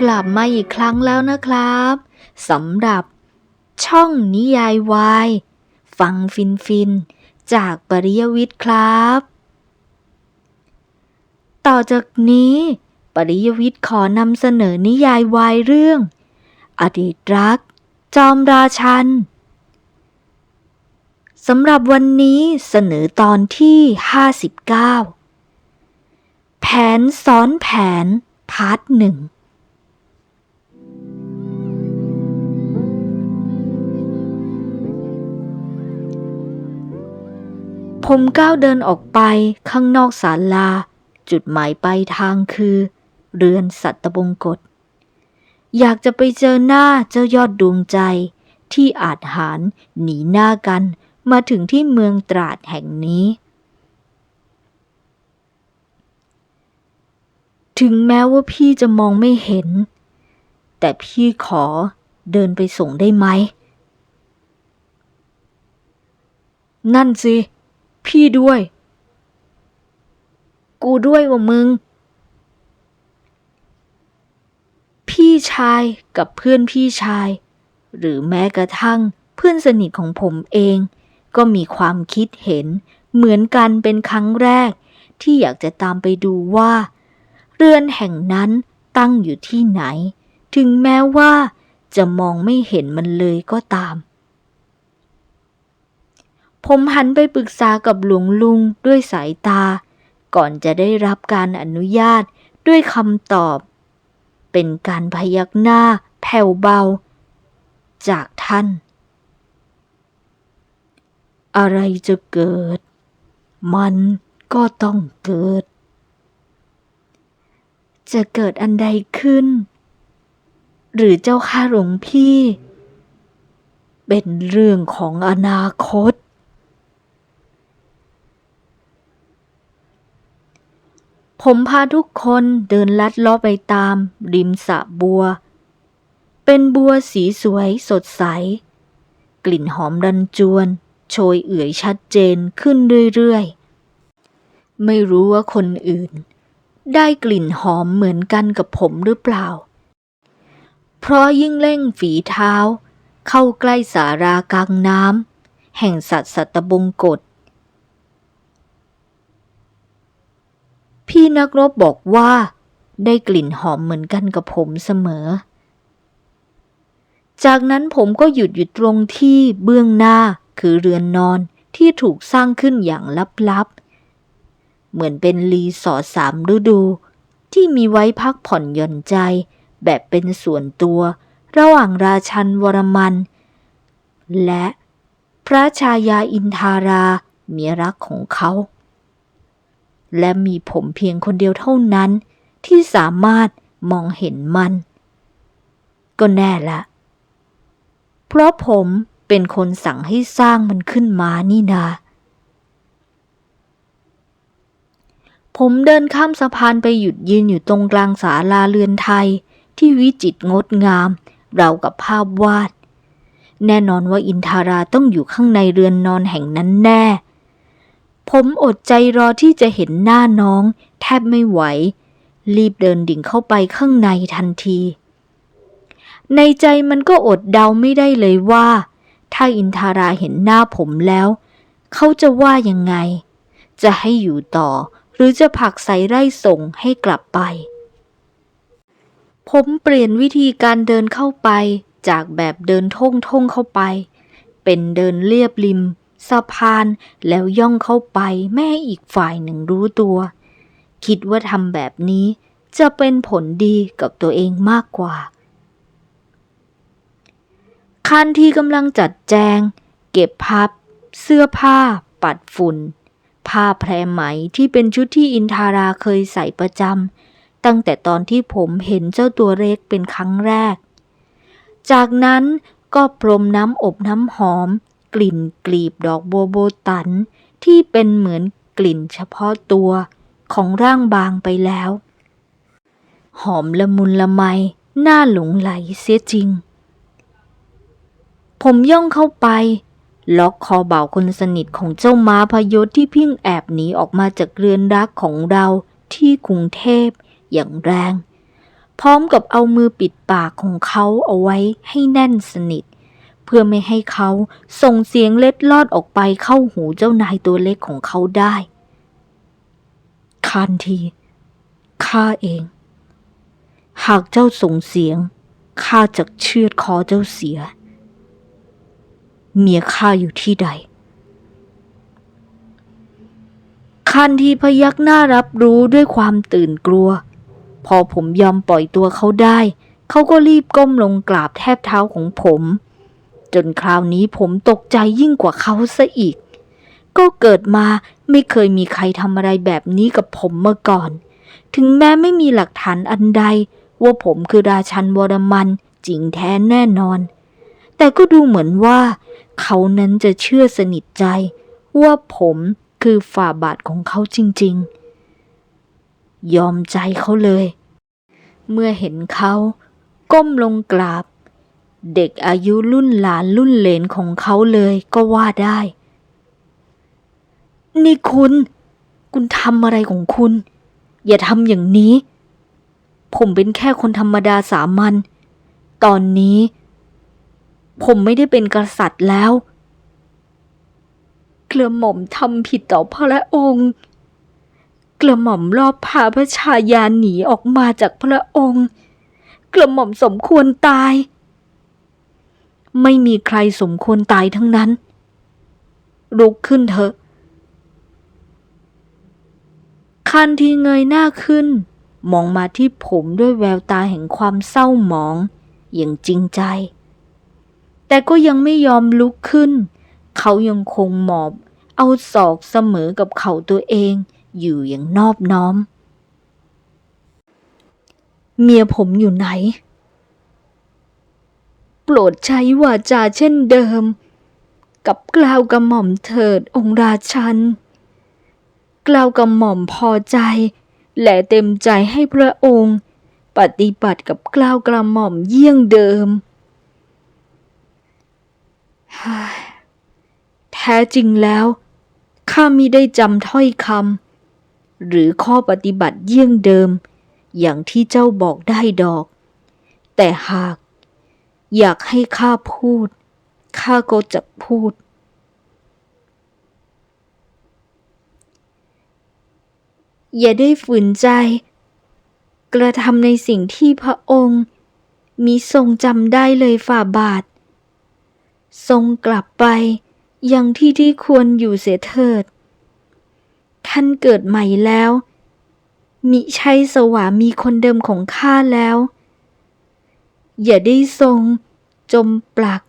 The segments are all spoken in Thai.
กลับมาอีกครั้งแล้วนะครับสำหรับช่องนิยายวายฟังฟินฟินจากปริยวิทย์ครับ ต่อจากนี้ ปริยวิทย์ขอนำเสนอนิยายวายเรื่อง อดีตรัก จอมราชันสำหรับวันนี้เสนอตอนที่ 59 แผนซ้อนแผนพาร์ทหนึ่ง ผมก้าวเดินออกไปข้างนอกศาลา จุดหมายปลายทางคือ เรือนสัตบงกฎอยากจะไปเจอหน้าเจ้ายอดดวงใจ ที่อาจหารหนีหน้ากันมาถึงที่เมืองตราดแห่งนี้ ถึงแม้ว่าพี่จะมองไม่เห็น แต่พี่ขอเดินไปส่งได้ไหม นั่นสิ พี่ด้วย กูด้วยว่ามึง พี่ชายกับเพื่อนพี่ชาย หรือแม้กระทั่งเพื่อนสนิทของผมเอง ก็มีความคิดเห็นเหมือนกันเป็นครั้งแรก ที่อยากจะตามไปดูว่า เรือนแห่งนั้นตั้งอยู่ที่ไหน ถึงแม้ว่าจะมองไม่เห็นมันเลยก็ตาม ผมหันไปปรึกษากับหลวงลุงด้วยสายตา ก่อนจะได้รับการอนุญาตด้วยคำตอบ เป็นการพยักหน้าแผ่วเบา จากท่าน อะไรจะเกิด มันก็ต้องเกิด จะเกิดอันใดขึ้น หรือเจ้าข้าหลวงพี่ เป็นเรื่องของอนาคต ผมพาทุกคนเดินลัดเลาะไปตาม ริมสระบัว เป็นบัวสีสวยสดใส กลิ่นหอมรันจวน โชยเอื่อยชัดเจนขึ้นเรื่อยๆ ไม่รู้ว่าคนอื่น ได้กลิ่นหอมเหมือนกันกับผมหรือเปล่า เพราะยิ่งเร่งฝีเท้า เข้าใกล้สารากลางน้ำแห่งสัตว์สัตบงกฎ พี่นักรบบอกว่า ได้กลิ่นหอมเหมือนกันกับผมเสมอ จากนั้นผมก็หยุดอยู่ตรงที่เบื้องหน้าคือเรือนนอนที่ถูกสร้างขึ้นอย่างลับๆ เหมือนเป็นรีสอร์ทสามฤดู ที่มีไว้พักผ่อนหย่อนใจ แบบเป็นส่วนตัว ระหว่างราชันวรมัน และพระชายาอินทาราเมียรักของเขา และมีผมเพียงคนเดียวเท่านั้น ที่สามารถมองเห็นมัน ก็แน่ละ เพราะผมเป็นคนสั่งให้สร้างมันขึ้นมานี่นาผมเดินข้ามสะพานไปหยุดยืนอยู่ตรงกลางศาลาเรือนไทย ที่วิจิตรงดงาม เราวกับภาพวาด แน่นอนว่าอินทาราต้องอยู่ข้างในเรือนนอนแห่งนั้นแน่ ผมอดใจรอที่จะเห็นหน้าน้อง แทบไม่ไหว รีบเดินดิ่งเข้าไปข้างในทันที ในใจมันก็อดเดาไม่ได้เลยว่า ถ้าอินทาราเห็นหน้าผมแล้ว เขาจะว่ายังไง จะให้อยู่ต่อ หรือจะผลักใส่ไร่ส่งให้กลับไป ผมเปลี่ยนวิธีการเดินเข้าไปจากแบบเดินท่งท่งๆเข้าไป เป็นเดินเลียบริม สะพานแล้วย่องเข้าไปไม่ให้อีกฝ่ายหนึ่งรู้ตัว คิดว่าทำแบบนี้จะเป็นผลดีกับตัวเองมากกว่า คันที่กำลังจัดแจง เก็บพับ เสื้อผ้า ปัดฝุ่น ผ้าแพรไหมที่เป็นชุดที่อินทาราเคยใส่ประจำตั้งแต่ตอนที่ผมเห็นเจ้าตัวเล็กเป็นครั้งแรก จากนั้นก็พรมน้ำอบน้ำหอม กลิ่นกลีบดอกบัวโบตัน ที่เป็นเหมือนกลิ่นเฉพาะตัวของร่างบางไปแล้ว หอมละมุนละไมน่าหลงไหลเสียจริง ผมย่องเข้าไป ล็อกคอเบาคนสนิทของเจ้าม้าพยศที่พิ่งแอบหนีออกมาจากเรือนรักของเราที่กรุงเทพอย่างแรง พร้อมกับเอามือปิดปากของเขาเอาไว้ให้แน่นสนิท เพื่อไม่ให้เขาส่งเสียงเล็ดลอดออกไปเข้าหูเจ้านายตัวเล็กของเขาได้คันทีข้าเอง หากเจ้าส่งเสียงข้าจะเชือดคอเจ้าเสีย เมียข้าอยู่ที่ใดคันทีพยักหน้ารับรู้ด้วยความตื่นกลัว พอผมยอมปล่อยตัวเขาได้ เขาก็รีบก้มลงกราบแทบเท้าของผม จนคราวนี้ผมตกใจยิ่งกว่าเขาซะอีก ก็เกิดมาไม่เคยมีใครทำอะไรแบบนี้กับผมเมื่อก่อน ถึงแม้ไม่มีหลักฐานอันใด ว่าผมคือราชันวรมันจริงแท้แน่นอน แต่ก็ดูเหมือนว่า เขานั้นจะเชื่อสนิทใจ ว่าผมคือฝ่าบาทของเขาจริง ๆ ยอมใจเขาเลย เมื่อเห็นเขา ก้มลงกราบ เด็กอายุรุ่นหลานรุ่นเหลนของเขาเลยก็ว่าได้ นี่คุณ คุณทำอะไรของคุณ อย่าทำอย่างนี้ ผมเป็นแค่คนธรรมดาสามัญ ตอนนี้ ผมไม่ได้เป็นกษัตริย์แล้ว เกระหม่อมทำผิดต่อพระองค์กระหม่อมรอบพาพระชายาหนีออกมาจากพระองค์ เกระหม่อมสมควรตาย ไม่มีใครสมควรตายทั้งนั้น ลุกขึ้นเถอะ คันทีเงยหน้าขึ้น มองมาที่ผมด้วยแววตาแห่งความเศร้าหมอง อย่างจริงใจ แต่ก็ยังไม่ยอมลุกขึ้น เขายังคงหมอบ เอาศอกเสมอกับเข่าตัวเองอยู่อย่างนอบน้อม เมียผมอยู่ไหน โปรดใช้วาจาเช่นเดิม กับกล่าวกระหม่อมเถิดองค์ราชัน กล่าวกระหม่อมพอใจ และเต็มใจให้พระองค์ ปฏิบัติกับกล่าวกระหม่อมเยี่ยงเดิม แท้จริงแล้วข้ามิได้จำถ้อยคำหรือข้อปฏิบัติเยี่ยงเดิม อย่างที่เจ้าบอกได้ดอก แต่หาก อยากให้ข้าพูด ข้าก็จะพูด อย่าได้ฝืนใจ กระทำในสิ่งที่พระองค์มีทรงจำได้เลยฝ่าบาท ทรงกลับไปยังที่ที่ควรอยู่เสียเถิด ท่านเกิดใหม่แล้ว มิใช่สวามีคนเดิมของข้าแล้ว อย่าได้ทรง จมปลัก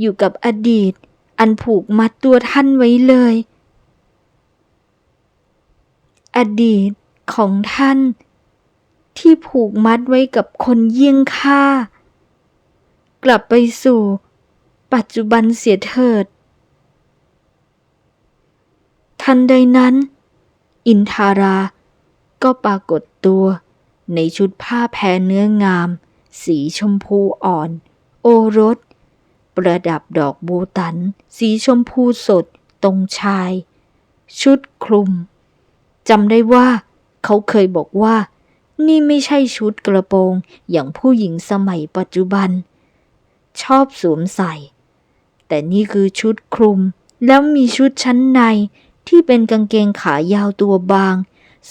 อยู่กับอดีต อันผูกมัดตัวท่านไว้เลย อดีตของท่าน ที่ผูกมัดไว้กับคนเยี่ยงข้ากลับไปสู่ปัจจุบันเสียเถิด ทันใดนั้น อินทาราก็ปรากฏตัวในชุดผ้าแพรเนื้องาม สีชมพูอ่อน โอรส ประดับดอกโบตัน สีชมพูสด ตรงชาย ชุดคลุมจำได้ว่า เขาเคยบอกว่า นี่ไม่ใช่ชุดกระโปรง อย่างผู้หญิงสมัยปัจจุบัน ชอบสวมใส่ แต่นี่คือชุดคลุม แล้วมีชุดชั้นในที่เป็นกางเกงขายาวตัวบาง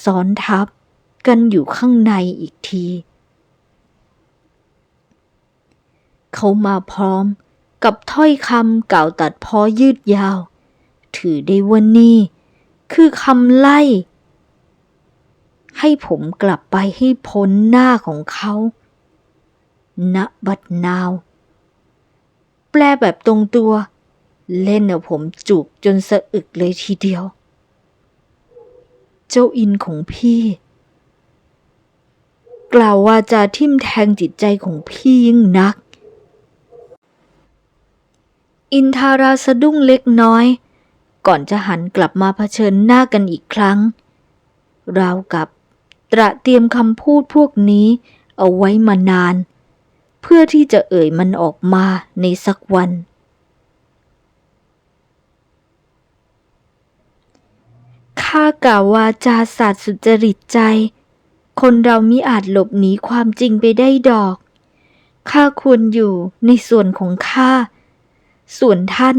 ซ้อนทับ กันอยู่ข้างในอีกที เขามาพร้อม กับถ้อยคำกล่าวตัดพ้อยืดยาว ถือได้ว่านี่ คือคำไล่ ให้ผมกลับไปให้พ้นหน้าของเขาณบัดนาว แปลแบบตรงตัว เล่นเอาผมจุกจนสะอึกเลยทีเดียว เจ้าอินของพี่ กล่าวว่าจะทิ่มแทงจิตใจของพี่ยิ่งนัก อินทาราสะดุ้งเล็กน้อย ก่อนจะหันกลับมาเผชิญหน้ากันอีกครั้ง ราวกับตระเตรียมคำพูดพวกนี้เอาไว้มานาน เพื่อที่จะเอ่ยมันออกมาในสักวัน ข้ากล่าววาจาศาสตย์สุจริตใจ คนเรามิอาจหลบหนีความจริงไปได้ดอก ข้าควรอยู่ในส่วนของข้า ส่วนท่าน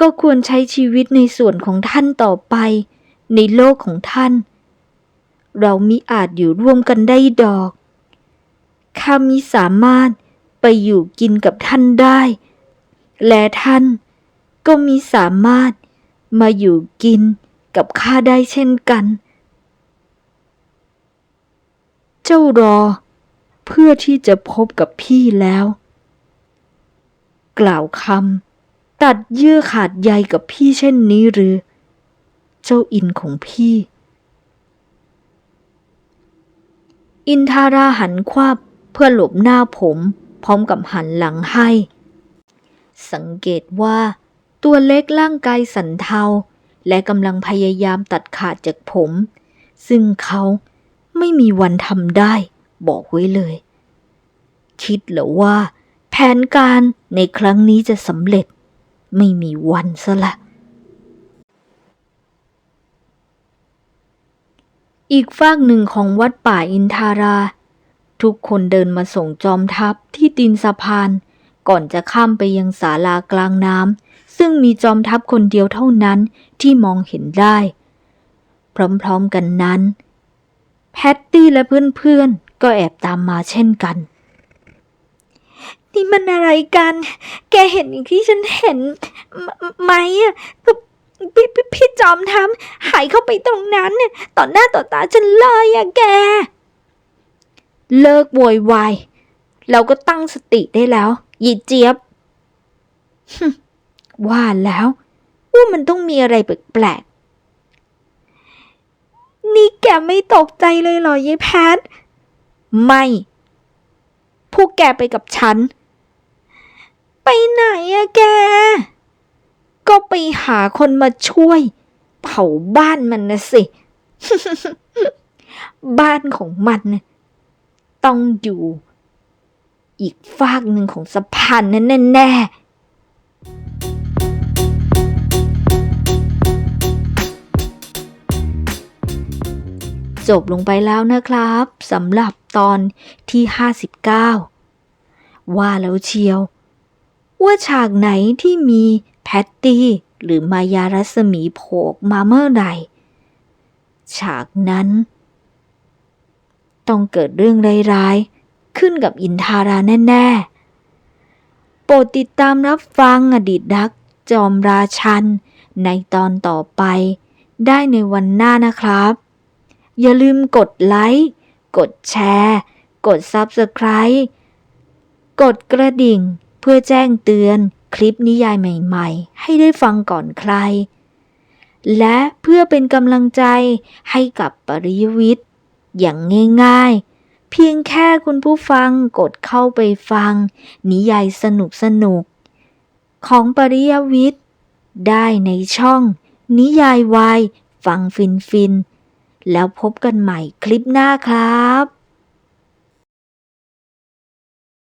ก็ควรใช้ชีวิตในส่วนของท่านต่อไป ในโลกของท่าน เรามิอาจอยู่ร่วมกันได้ดอก ข้ามิสามารถไปอยู่กินกับท่านได้ และท่านก็มิสามารถมาอยู่กินกับข้าได้เช่นกัน เจ้ารอเพื่อที่จะพบกับพี่แล้ว กล่าวคำตัดเยื่อขาดใยกับพี่เช่นนี้หรือ เจ้าอินของพี่ อินทาราหันควับเพื่อหลบหน้าผม พร้อมกับหันหลังให้ สังเกตว่า ตัวเล็กร่างกายสันเทา และกำลังพยายามตัดขาดจากผม ซึ่งเขาไม่มีวันทำได้ บอกไว้เลย คิดเหรอว่า นการในครั้งนี้จะสำเร็จ ไม่มีวันซะละ อีกฝากหนึ่งของวัดป่าอินทารา ทุกคนเดินมาส่งจอมทัพที่ตีนสะพาน ก่อนจะข้ามไปยังศาลากลางน้ำซึ่งมีจอมทัพคนเดียวเท่านั้นที่มองเห็นได้ พร้อมๆกันนั้น แพตตี้และเพื่อนๆก็แอบตามมาเช่นกัน นี่มันอะไรกัน แกเห็นอย่างที่ฉันเห็นมไหมอะพี่พี่พี่จอมทำหายเข้าไปตรงนั้นเนี่ยต่อหน้าต่อตาฉันเลยอะแก เลิกโวยวายเราก็ตั้งสติได้แล้วยีเจี๊ยบฮึว่าแล้วว่ามันต้องมีอะไรแปลกๆนี่แกไม่ตกใจเลยเหรอยายแพท ไม่ วกแกไปกับฉัน ไปไหนอะแก ก็ไปหาคนมาช่วย เผาบ้านมันนะสิ บ้านของมันต้องอยู่อีกฟากหนึ่งของสะพานนั้นแน่ๆจบลงไปแล้วนะครับสำหรับตอนที่ 59 ว่าแล้วเชียว ว่าฉากไหนที่มีแพตตี้หรือมายารัศมีโผล่ออกมาเมื่อไหร่ฉากนั้น ต้องเกิดเรื่องร้ายๆ ขึ้นกับอินทาราแน่ๆ โปรดติดตามรับฟังอดีตรักจอมราชัน ในตอนต่อไป ได้ในวันหน้านะครับ อย่าลืมกดไลค์ กดแชร์ กด Subscribe กดกระดิ่ง เพื่อแจ้งเตือนคลิปนิยายใหม่ๆ ให้ได้ฟังก่อนใคร และเพื่อเป็นกำลังใจให้กับปริยวิทย์อย่างง่ายๆ เพียงแค่คุณผู้ฟังกดเข้าไปฟัง นิยายสนุกๆของปริยวิทย์ได้ในช่อง นิยายวายฟังฟินฟินๆแล้วพบกันใหม่คลิปหน้าครับ